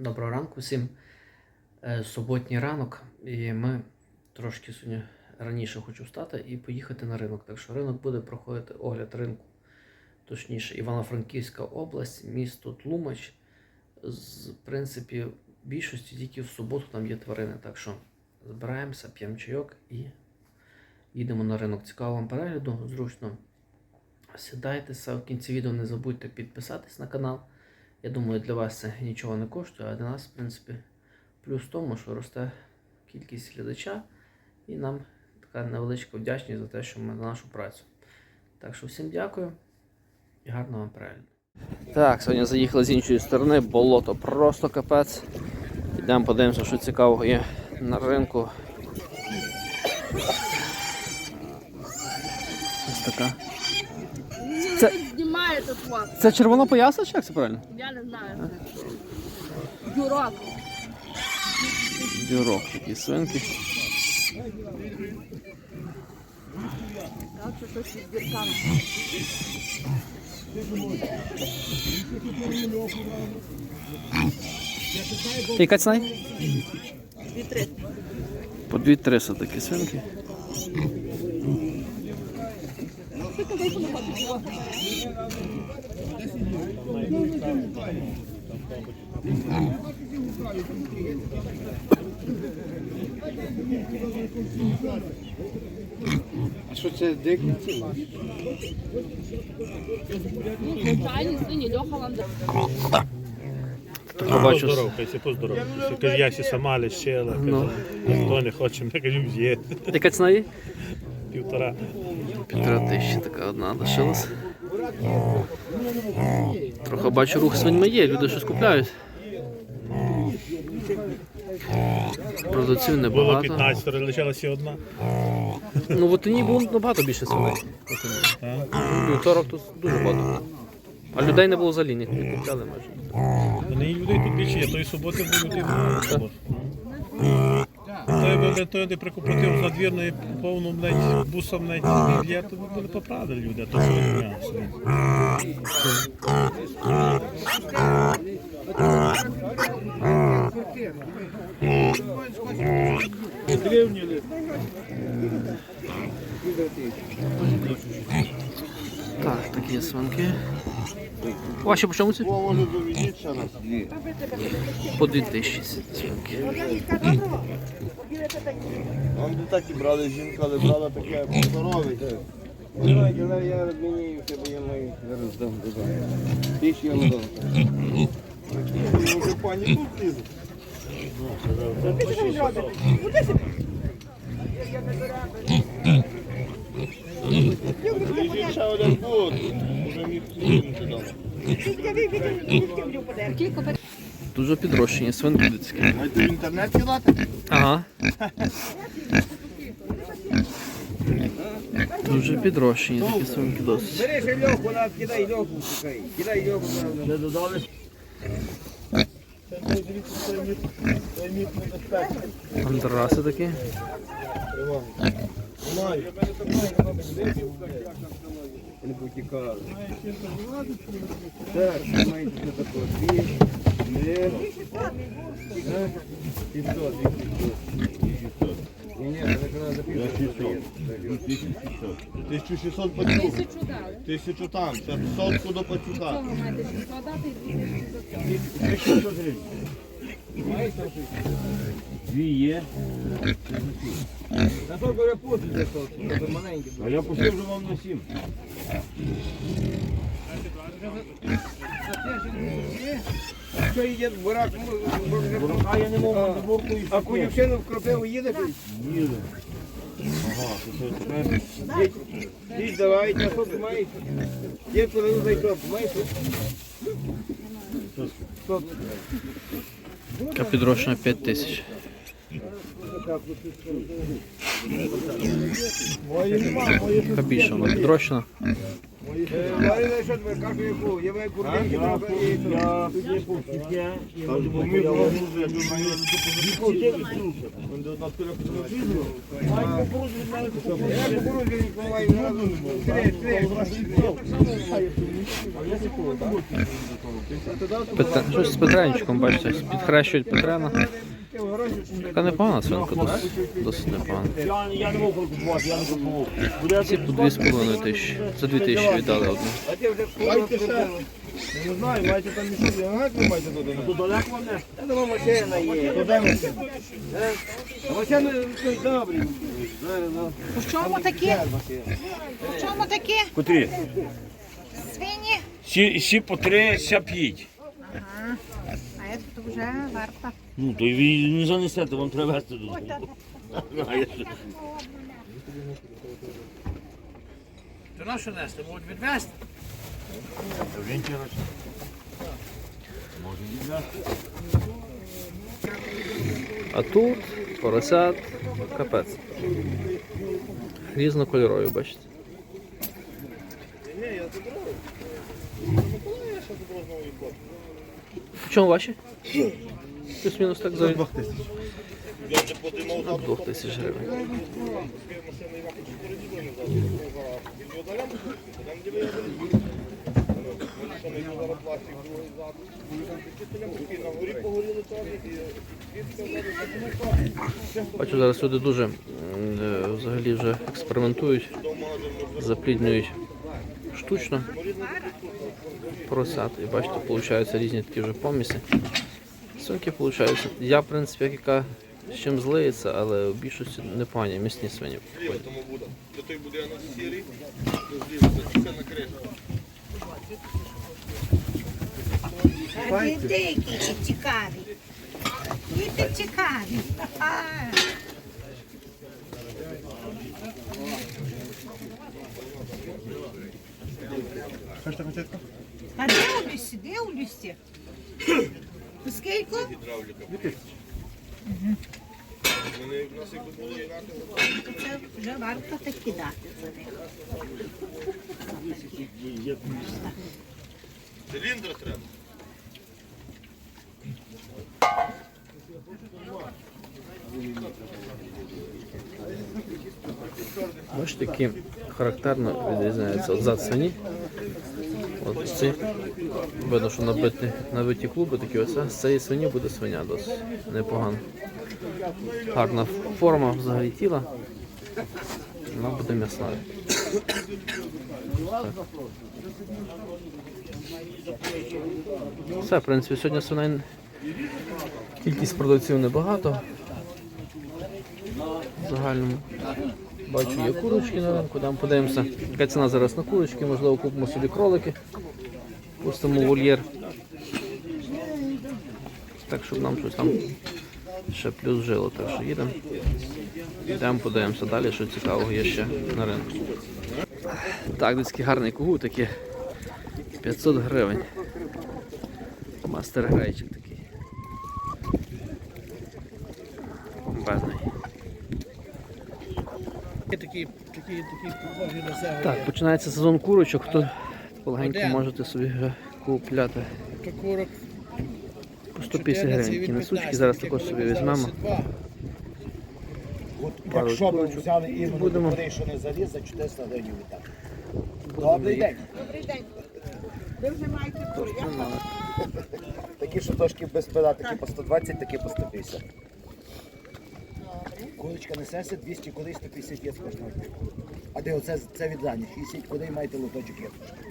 Доброго ранку всім. Е, Суботній ранок, і ми трошки сьогодні раніше хочу встати і поїхати на ринок. Так що ринок буде проходити огляд ринку. Точніше, Івано-Франківська область, місто Тлумач. В принципі, більшості тільки в суботу там є тварини. Так що збираємося, п'ємо чайок і їдемо на ринок. Цікаво вам перегляду, зручно. Сідайтеся в кінці відео, не забудьте підписатись на канал. Я думаю, для вас це нічого не коштує, а для нас, в принципі, плюс в тому, що росте кількість глядача, і нам така невеличка вдячність за те, що ми за нашу працю. Так що всім дякую і гарного вам перегляду. Так, сьогодні заїхали з іншої сторони, болото просто капець. Йдемо подивимося, що цікавого є на ринку. Ось така. Це- Це... Знімає тут вас. Це червонопоясна чи як це правильно? Я не знаю. Дюрок. Дюрок такі свинки. Так, що щось із дірками. Яка ціна? Дві три. По 2300 такі свинки. А що це дикі? Ну, звичайні сині, льоха ланда. Так, бачу. Поздоровкайся, поздоровкайся. Кажу, я сі сама лишила, Ну. кажу, не хоче, ми кажу, є. Яка ціна є? Півтора. Півтора тисячі така одна лишилась. Трохи бачу, рух свиньми є, люди щось купляють. Продавців Було небагато. 15, лишилася одна. Ну в Отині було набагато більше свиней. Півторок тут дуже багато. А людей не було взагалі, ніхто не купляли майже. Вони і людей тут більше є, тої суботи були людей. Той би той, де прикупотив з надвірної повну блядь, бусом навіть є, то були поправили люди, а то що вони. Так, такі свинки. Ваші по чому раз? По 2000 ці Вам не так і брали жінка, але брала таке здорове. Давайте, я розмінюю, бо я маю зараз дам додому. Більше я не дам. Може пані тут лізе? Лежить один бот. Уже міг кинути дам. Дуже підрощені свинки людські. Маєте в інтернет кидати? Ага. Дуже підрощені такі свинки досить. Бери ще льоху, на, кидай льоху, шукай. Кидай льоху. Не додали? Андраси такі. Не потікали. Так, маєте це таке. Дві, три, так, п'ятсот, дві п'ятсот. Ні, ні, це треба 1600 пацюк. Тисячу там. Це сотку до пацюка. 1600 гривень. Дві є. Та сколько я пустите, це маленькі. А я пустив вже вам на сім. Що їде бурак? А я не можу бурку і А кулівчину в кропиву їде? їду. Ага, то це тепер. Дідь давай, на сколько маєш? Є коли зайшов, маєш? Така підрощена 5 тисяч. Більша вона підрощена. Щось з Петренчиком, бачите, підхрещують Петрена. Така непогана свинка, досить, досить непогана. я, я не можу купувати, я не купував. Ці по 2,5 тисячі. За 2 тисячі віддали одну. А ти вже курва скрутила. Не знаю, маєте там мішки, а як ви маєте туди? то далеко не. Я думаю, машина є. Туди машина. Машина, добрі. Ну. Чому такі? По чому такі? Котрі? Свині? Сі по три, ся п'ять. Ага. А це вже варто. Ну, то ви не занесете, вам треба вести додому. А я що? То на що нести? Можуть відвезти. А тут поросят капець. Різнокольорові, бачите. В чому ваші? Плюс-мінус так за двох тисяч. Двох тисяч гривень. Бачу, зараз люди дуже е, взагалі вже експериментують, запліднюють штучно поросят. І бачите, получаються різні такі вже поміси. Свинки получаються. Я, в принципі, як яка з чим злиється, але в більшості непогані місні свині. виходять. А діти які цікаві. Діти цікаві. А дивлюся, дивлюся. Скільки? Це вже варто таки дати за них. Циліндр треба. Бачите, які характерно відрізняються от зад свині. От видно, що набиті, набиті клуби такі оце. З цієї свині буде свиня досить непогано. Гарна форма взагалі тіла. Вона буде м'ясною. Так. Все, в принципі, сьогодні свиней кількість продавців небагато. В загальному. Бачу, є курочки на ринку, там подивимося, яка ціна зараз на курочки, можливо, купимо собі кролики, в вольєр. Так, щоб нам щось там ще плюс жило. Так що їдемо. Йдемо, подивимося далі, що цікавого є ще на ринку. Так, такий гарний кугут, такий 500 гривень. Мастер грейчик такий. Бомбезний. Такі, такі, такі. Так, починається сезон курочок. Хто полегенько можете собі вже купляти по 150 гривень. Такі несучки зараз також собі візьмемо. зараз 2. Пару Якщо б курочок. взяли іменно Будемо. Будемо. що не заліз за 400 гривень віддати. Добрий день. Ви вже маєте турнір. Такі, що трошки без пера, такі по 120, такі по 150. Курочка несеться 200 кудись 150 є кожного. А де оце це від рані? 60 кудей маєте лоточок є.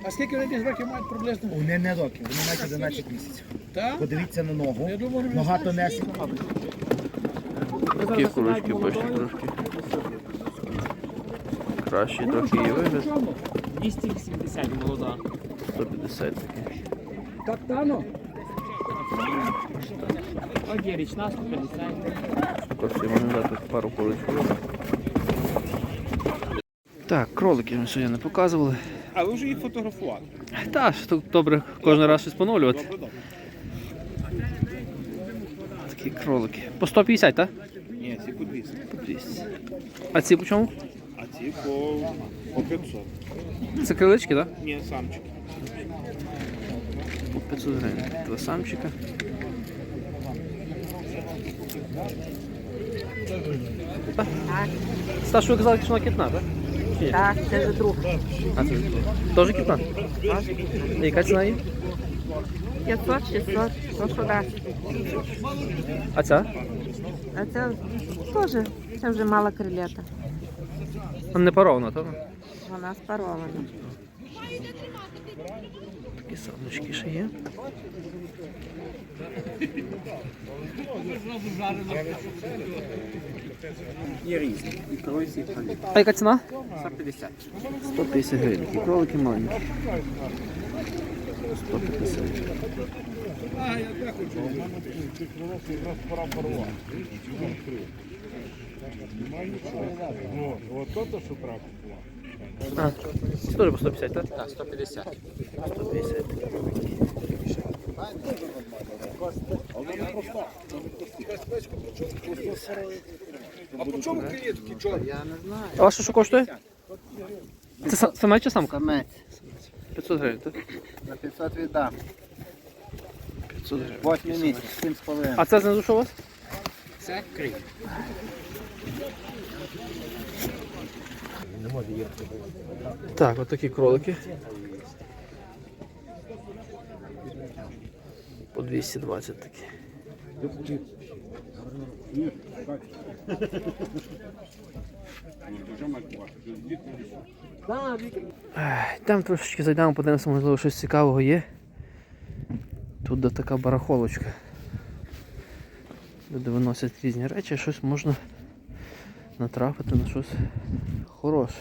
А скільки вони десь років мають приблизно? Вони не роки, вони мають 11 місяців. Так? Подивіться на ногу. Я думаю, Нога то несе. Такі курочки, бачите, трошки. Кращий трохи її вигляд. 280 молода. 150 такі. Так, Тано? Є 150. Просто йому дати пару курочок. Так, кролики ми сьогодні не показували. А ви вже їх фотографували. Та, ж тут добре кожен раз щось поновлювати. Такі кролики. По 150, так? Ні, ці по 200. По 200. А ці по чому? А ці по, по 500. Це крилички, так? Ні, самчики. По 500 гривень. Два самчика. Сташу, ви казали, що вона кітна, так? Ні? Так, це вже друг. А, це теж кітна? І Яка ціна її? 500, 600, то що дасть. А ця? А це теж, це вже мала крилета. Вона не парована, так? Вона спарована. Такі самочки ще є. Є різні. І кройці, і палі. А яка ціна? 150. 150 гривень. І кролики маленькі. 150. А, це теж по 150, так? Так, 150. 150. А ваше що коштує? Це са- самець чи самка? Самець. 500 гривень, так? За 500 віддам. 500 гривень. Восьмий місяць, 7,5. А це знизу що у вас? Це крик. Так, от кролики. По 220 такі. Там трошечки зайдемо, подивимося, можливо, щось цікавого є. Тут така барахолочка. Люди виносять різні речі, щось можна натрапити на щось хороше.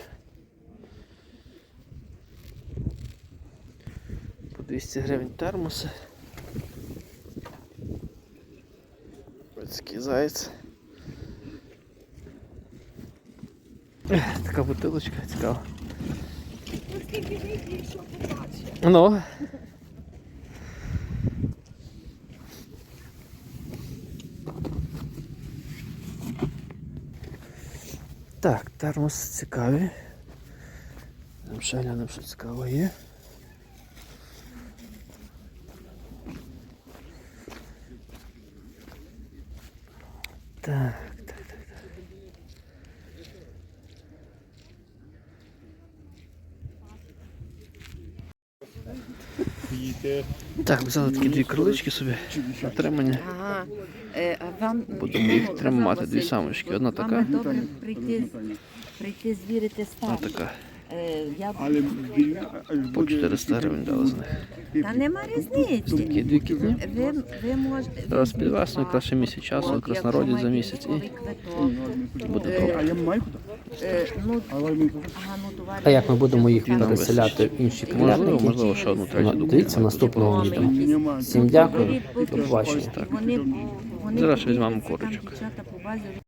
По 200 гривень термоси. Людський заяць. Така бутилочка цікава. Ну. Так, термос цікавий. Там ще глянемо, що цікаво є. Так, так, так, так. Так, взяли такі дві крилички собі на тримання. Ага. Е, Будемо їх тримати, дві самочки. Одна вам така, добре прийти, прийти звірити одна стан. така. Е, я... Але По 400 гривень дали за них. Та нема різниці. Такі дві кітні. Ви, ви можете... Зараз під весну, якраз ще місяць часу, якраз народять за місяць і буде Е, добре. е, ну, ну, А як ми будемо їх переселяти в інші Можливо, можливо, ще одну третю Ну. Дивіться наступного відео. Всім дякую. До побачення. Зараз візьмемо корочок.